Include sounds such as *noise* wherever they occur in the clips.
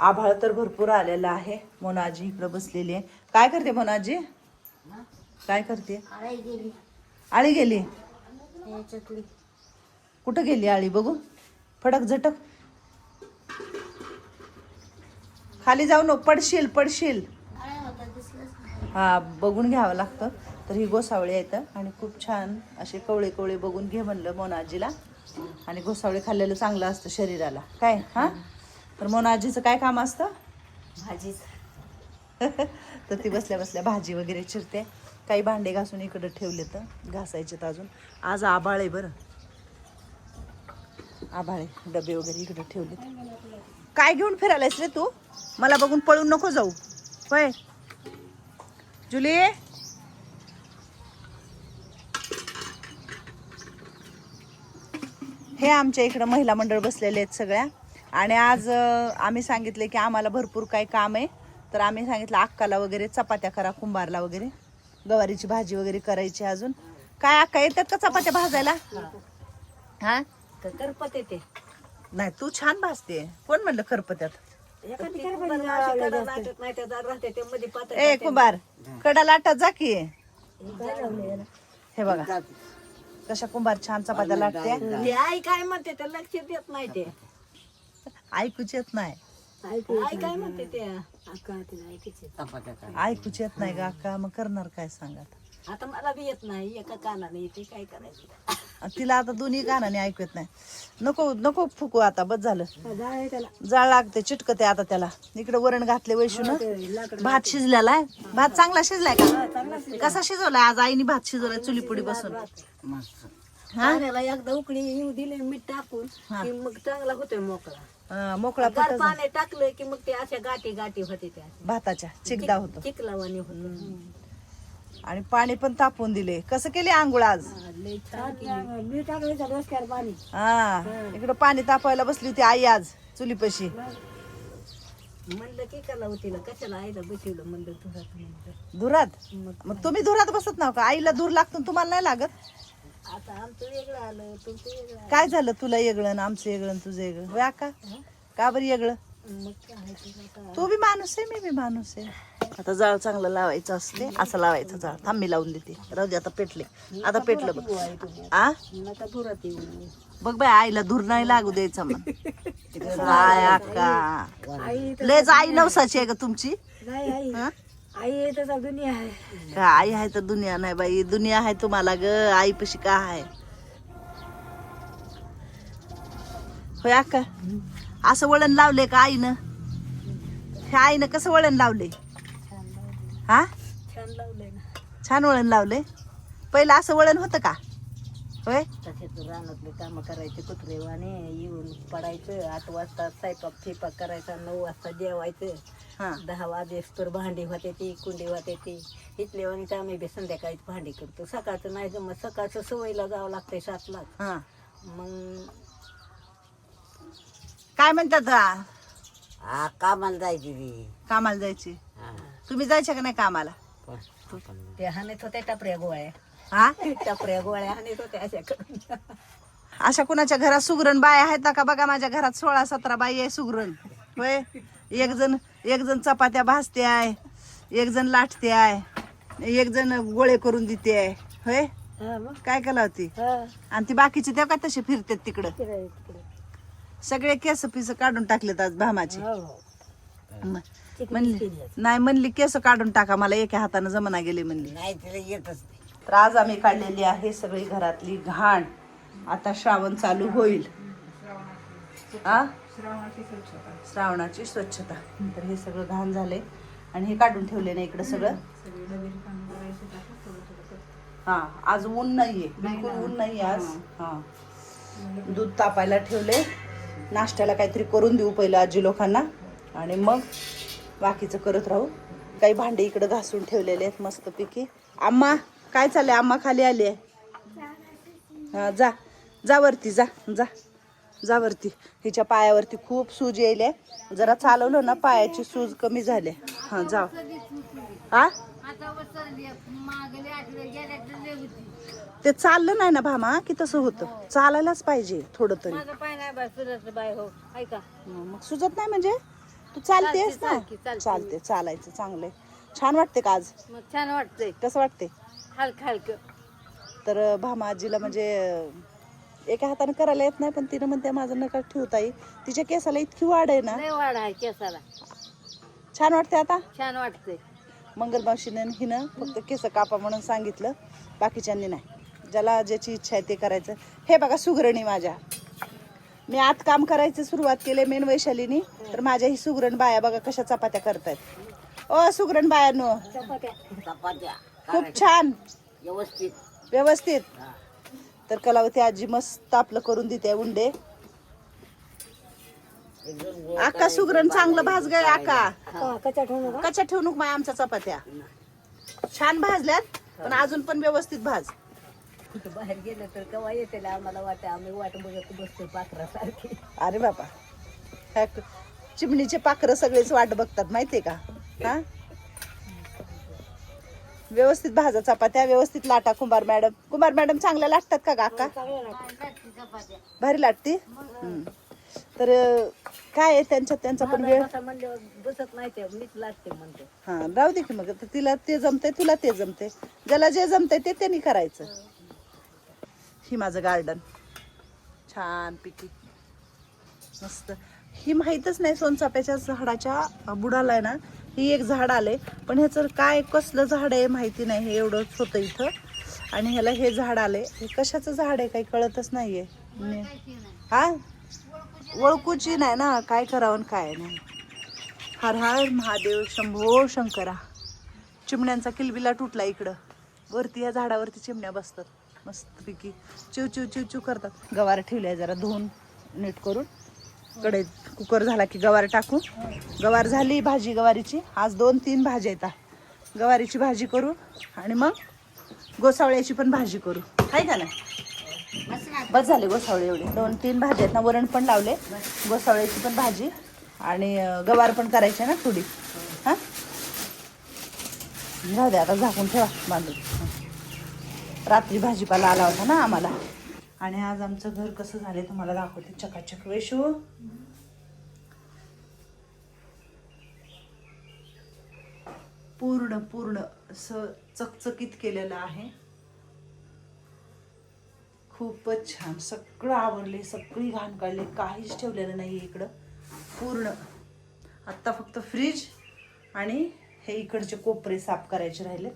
आभाळ तर भरपूर आलेलं आहे. मोनाजी इकडं बसलेली आहे. काय करते मोनाजी? काय करते? आळी गेली. आळी गेली? कुठं गेली आळी? बघू. फडक झटक. खाली जाऊ नको. पडशील पडशील. हा बघून घ्यावं लागतं. तर ही गोसावळी आहेत आणि खूप छान असे कवळे कवळे बघून घे म्हणलं मोनाजीला. आणि गोसावळी खाल्लेलं चांगलं असतं शरीराला. काय? हा? तर मोनाजीचं काय काम असतं? भाजीच. *laughs* तर ती बसल्या बसल्या भाजी वगैरे चिरते. काही भांडे घासून इकडं ठेवले तर घासायचे तर अजून. आज आबाळ आहे बरं. आबाळ डबे वगैरे इकडं ठेवले काय घेऊन फिरायलायस रे तू? मला बघून पळून नको जाऊ. होय. जुली? हे आमच्या इकडं महिला मंडळ बसलेले आहेत सगळ्या. आणि आज आम्ही सांगितले की आम्हाला भरपूर काही काम आहे. तर आम्ही सांगितलं अक्काला वगैरे चपात्या करा कुंभारला वगैरे. गवारीची भाजी वगैरे करायची अजून. काय अक्का येतात का चपात्या भाजायला? हा? करपत येते. नाही तू छान भाजते. कोण म्हणलं खरपत्यात एखादी करपत नाही त्या दार राहते ते मध्ये पातळ ए कुंभार कडा लाटत जा की. हे बघा. कशा कुंभार छान चपात्या लाटते काय म्हणते ते लक्ष देत नाही ते. ऐकूच येत नाही. आई काय म्हणते ते? अक्का तिला ऐकायचे ऐकूच येत नाही का अक्का. मग करणार काय सांगत आता? मला बी येत नाही. एका कानाने येते काय करायचं? तिला आता दोन्ही गाण्याने ऐकू येत नाही. नको नको फुकू आता. बस झालं. त्याला. जाळ लागते चिटकते आता त्याला. इकडे वरण घातले वैशून भात शिजलेला आहे. भात चांगला शिजलाय का? कसा शिजवलाय? आज आईने भात शिजवलाय चुलीपुडी बसून हा? एकदा उकळी येऊ दिले मीठ टाकून की मग चांगला होतोय मोकळा. मोकळा गार पाणी टाकलं की मग ते अशा गाठी गाठी होते त्या. भाताच्या चिकदा होतो. चिकलावानी होत. आणि पाणी पण तापवून दिले. कसं केले आंघोळ आज? मी टाकलं डोसक्यावर पाणी. हा इकडं पाणी तापवायला बसली होती आई आज चुलीपाशी. म्हणलं की कला होतीला कशाला आईला बसवलं म्हणलं. धुरात? मग मग तुम्ही धुरात बसत नाव का? आईला धूर लागतो आणि तुम्हाला नाही लागत? आता आमचं वेगळं आलं तुमचं वेगळं आलं. काय झालं तुला येगळं आणि आमचं आणि तुझं येगळं? होय का? का बरं मग काय आता? तू बी माणूस आहे मी बी माणूस आहे. आता जाळ चांगलं लावायचं असते असं लावायचं जाळ. थांब मी लावून देते. राहू दे आता पेटले. आता पेटलं बघ. आ? नका दुरात येऊ बघ बाय आईला धूर नाही लागू द्यायचं मग काय *laughs* अक्का. आई लयच आई. नवसाची आहे का तुमची. नाही आई. हा? आई येत दुनिया आहे. का आई आहे तर दुनिया नाही बाई. दुनिया आहे तुम्हाला ग. आई पशी का आहे? होय अक्का? असं वळण लावले का आईनं? ह्या आईनं कसं वळण लावले हा? छान लावलंय ना. छान वळण लावले पहिलं असं वळण होतं का? होय? तसे तू रानातले काम करायचे कुत्रेवाने येऊन पडायचं. आठ वाजता स्वयंपाक फिपाक करायचा नऊ वाजता जेवायचं. हा. दहा वाजेस्तोर भांडी होते ती कुंडी होते ती. इथले वाणी तर आम्ही बी संध्याकाळी भांडी करतो. सकाळचं नाही जमत. सकाळचं सवयीला जावं लागतंय सातला हा. मग काय म्हणतात आ? हा कामाला जायची ती. कामाला जायची. तुम्ही जायचे का नाही कामाला? ते हाणत होत्या टपऱ्या गोळ्या. हा? टपऱ्या गोळ्या हाणत होत्या अशा करून. अशा कुणाच्या घरात सुगरण बाय आहेत ना का? बघा माझ्या घरात सोळा सतरा बाई आहे सुगरण. होय? एक जण एक जण चपात्या भाजते आहे एक जण लाटते आहे एक जण गोळे करून देते आहे. होय? हा मग? काय केला होती? हा. आणि ती बाकीचे त्या काय तसे फिरतात तिकडं? तिकडे तिकडे सगळे केस पिस काढून टाकलेत आज भामाचे. हो हो. म- म्हणली नाही म्हणली केस काढून टाका मला एका हातानं जमना गेली म्हणली. नाही तिला येतच तर आज आम्ही काढलेली आहे सगळी घरातली घाण. आता श्रावण चालू होईल. आ? श्रावणाची स्वच्छता. तर हे सगळं घाण झाले आणि हे काढून ठेवले ना इकडं सगळं? हा आज ऊन नाहीये. बिलकुल ऊन नाही आज. हा. दूध तापायला ठेवले नाश्त्याला काहीतरी करून देऊ पहिलं आजी लोकांना. आणि मग बाकीचं करत राहू. काही भांडे इकडं घासून ठेवलेले आहेत मस्तपैकी. आम्हा काय चाललंय? आम्हा खाली आली आहे हा जा. जा वरती जा जा. जा वरती. हिच्या पायावरती खूप सूज येईल जरा चालवलं ना पायाची सूज कमी झाली. हा जा हा? ते चाललं नाही ना भामा की तसं होतं. चालायलाच पाहिजे थोडं तरी. हो. मग सुजत नाही म्हणजे? तू चालतेस चालते, ना? चालते, चालायचं चांगलंय. छान वाटते का आज? छान वाटतंय. कसं वाटते हलकं हलकं. तर भामा आजीला म्हणजे एका हाताने करायला येत नाही पण तिनं म्हणते माझं नका ठेवता येईल तिच्या केसाला इतकी वाढ आहे ना. लय वाढ आहे केसाला. छान वाटते आता? छान वाटतंय. मंगलमावशीनं हिनं फक्त केस कापा म्हणून सांगितलं. बाकीच्यांनी नाही. ज्याला ज्याची इच्छा आहे ते करायचं. हे बघा सुगरणी माझ्या. मी आत काम करायचं सुरुवात केले मेन वैशालीनी. तर माझ्या ही सुगरण बाया बघा कशा चपात्या करतायत. ओ सुगरण बायानो. चपात्या. चपात्या. खूप छान. व्यवस्थित. व्यवस्थित. तर कलावती आजी मस्त आपलं करून देते उंडे. आका सुगरण चांगलं भाज गय आका. कचा ठेवू नका. कच्च्या ठेवू नको माय आमच्या चपात्या. छान भाजल्यात पण अजून पण व्यवस्थित भाज. कुठं बाहेर गेलं तर केव्हा येते आम्हाला वाटतं आम्ही वाट बघत बसतो पाखरासारखी. अरे बाबा. चिमणीचे पाखरं सगळेच वाट बघतात माहितीये का? हा? व्यवस्थित भाजा चपात्या व्यवस्थित लाटा कुंभार मॅडम. कुंभार मॅडम चांगल्या लागतात का काका? भारी हम्म. तर काय आहे त्यांच्यात? त्यांचा पण वेळ? बसत नाही हा राहू दे की मग. तिला ते जमते तुला ते जमते ज्याला जे जमते ते त्यांनी करायचं. ही माझं गार्डन छान पिकी. मस्त. ही माहीतच नाही सोनचाफ्याच्या झाडाच्या बुडाला आहे ना ही एक झाड आले पण ह्याचं काय कसलं झाड आहे माहिती नाही हे एवढंच होतं इथं. आणि ह्याला हे झाड आले हे कशाचं झाड आहे काही कळतच नाहीये. हा? ओळखूची नाही ना. काय करावं काय नाही. हर हर महादेव शंभो शंकरा. चिमण्यांचा किलबिला तुटला इकडं. वरती या झाडावरती चिमण्या बसतात. मस्तपैकी चिव चिव चिव चिव करतात. गवार ठेवले जरा धुवून नीट करून. कडे कुकर झाला की गवार टाकू. गवार झाली भाजी गवारीची. आज दोन तीन भाज्या येतात गवारीची भाजी करू आणि मग गोसावळ्याची पण भाजी करू. आहे का नाही? बस झाले गोसावळे एवढे. दोन तीन भाज्या आहेत ना वरण पण लावले. गोसावळ्याची पण भाजी आणि गवार पण करायची ना थोडी. हां? जाऊ दे आता झाकून ठेवा बांधून. रात्री भाजीपाला आला होता ना आम्हाला. आणि आज आमचं घर कसं झालंय तुम्हाला दाखवते. चकाचक वेशू. पूर्ण पूर्ण असं चकचकीत केलेलं आहे. खूपच छान. सगळं आवडले सगळी घाण काढले काहीच ठेवलेलं नाही इकडं. पूर्ण. आत्ता फक्त फ्रीज आणि हे इकडचे कोपरे साफ करायचे राहिले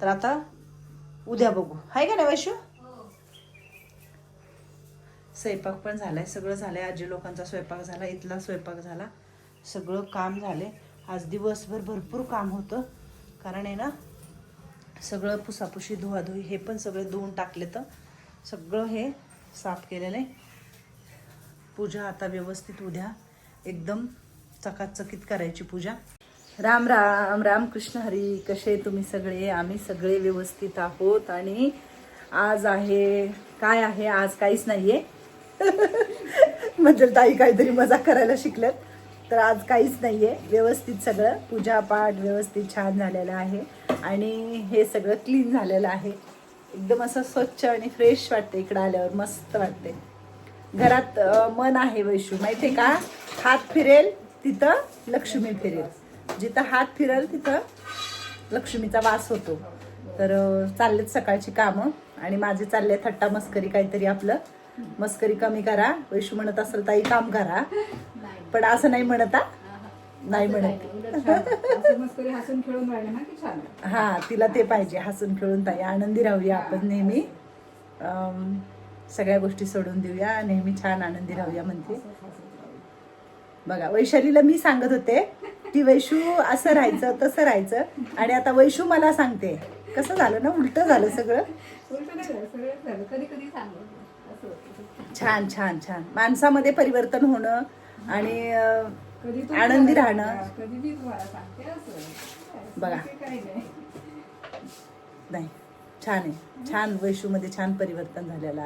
तर आता उद्या बघू. आहे का नाही वैशू? स्वयंपाक पण झालाय सगळं झालंय. आजी लोकांचा स्वयंपाक झाला इथला स्वयंपाक झाला. सगळं काम झाले आज दिवसभर भरपूर काम होतं. कारण आहे ना सगळं पुसापुशी धुवाधुई हे पण सगळे धुवून टाकले तर सगळं हे साफ केलेलं आहे. पूजा आता व्यवस्थित उद्या एकदम चकाचकीत करायची पूजा. राम राम राम कृष्ण हरी कसे तुम्ही सगळे? आम्ही सगळे व्यवस्थित आहोत आणि आज आहे काय आहे? आज काहीच नाही आहे म्हणजे ताई काहीतरी मजा करायला शिकल्यात तर आज काहीच नाही आहे व्यवस्थित सगळं पूजापाठ व्यवस्थित छान झालेलं आहे. आणि हे सगळं क्लीन झालेलं आहे. एकदम असं स्वच्छ आणि फ्रेश वाटते इकडं आल्यावर. मस्त वाटते घरात मन आहे वैशू. माहितीये का? हात फिरेल तिथं लक्ष्मी फिरेल. जिथं हात फिरेल तिथं लक्ष्मीचा वास होतो. तर चाललेत सकाळची कामं. आणि माझे चालले थट्टा मस्करी काहीतरी आपलं. मस्करी कमी करा. वैशू म्हणत असेल ताई काम करा. पण असं नाही म्हणत. नाही म्हणत. हा तिला ते पाहिजे. हसून खेळून ताई. आनंदी राहूया आपण नेहमी. सगळ्या गोष्टी सोडून देऊया. नेहमी छान आनंदी राहूया म्हणते. बघा वैशालीला मी सांगत होते की वैशू असं राहायचं तसं राहायचं. आणि आता वैशू मला सांगते. कसं झालं ना उलट झालं सगळं. उलटं नाही झालं, सगळंच झालं. कधी कधी. छान छान छान. माणसामध्ये परिवर्तन होणं आणि आनंदी राहणं. बघा. नाही. छान आहे. छान वैशूमध्ये छान परिवर्तन झालेलं आहे.